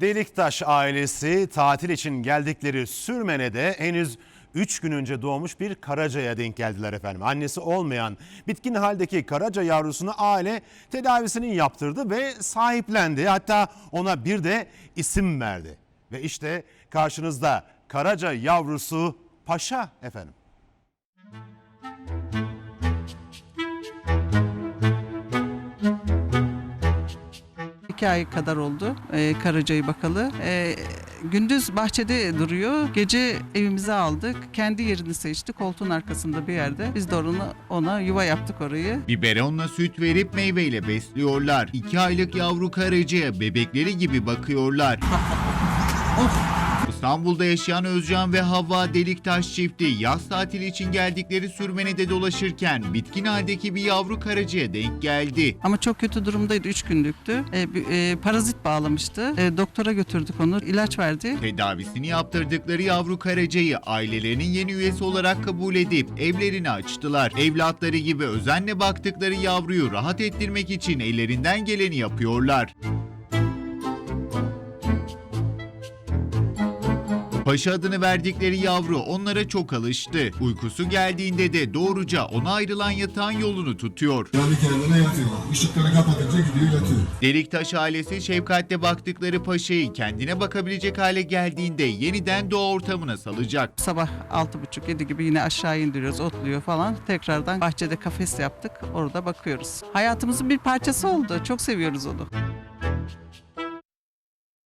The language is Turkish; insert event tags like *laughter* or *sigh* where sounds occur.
Deliktaş ailesi tatil için geldikleri Sürmene'de henüz 3 gün önce doğmuş bir karacaya denk geldiler efendim. Annesi olmayan bitkin haldeki karaca yavrusunu aile tedavisini yaptırdı ve sahiplendi. Hatta ona bir de isim verdi. Ve işte karşınızda karaca yavrusu Paşa efendim. İki ay kadar oldu e, Karaca'yı bakalı. E, gündüz bahçede duruyor. Gece evimize aldık. Kendi yerini seçti. Koltuğun arkasında bir yerde. Biz de ona, ona yuva yaptık orayı. Biberonla süt verip meyveyle besliyorlar. 2 aylık yavru karacaya bebekleri gibi bakıyorlar. *laughs* İstanbul'da yaşayan Özcan ve Havva Deliktaş çifti yaz tatili için geldikleri Sürmene'de dolaşırken bitkin haldeki bir yavru karacaya denk geldi. Ama çok kötü durumdaydı. Üç günlüktü. E, e, parazit bağlamıştı. E, doktora götürdük onu. ilaç verdi. Tedavisini yaptırdıkları yavru karacayı ailelerinin yeni üyesi olarak kabul edip evlerini açtılar. Evlatları gibi özenle baktıkları yavruyu rahat ettirmek için ellerinden geleni yapıyorlar. Paşa adını verdikleri yavru onlara çok alıştı. Uykusu geldiğinde de doğruca ona ayrılan yatağın yolunu tutuyor. Yani kendine yatıyor. Işıkları kapatınca gidiyor yatıyor. Deliktaş ailesi şefkatle baktıkları paşayı kendine bakabilecek hale geldiğinde yeniden doğa ortamına salacak. Sabah altı buçuk yedi gibi yine aşağı indiriyoruz. Otluyor falan. Tekrardan bahçede kafes yaptık. Orada bakıyoruz. Hayatımızın bir parçası oldu. Çok seviyoruz onu.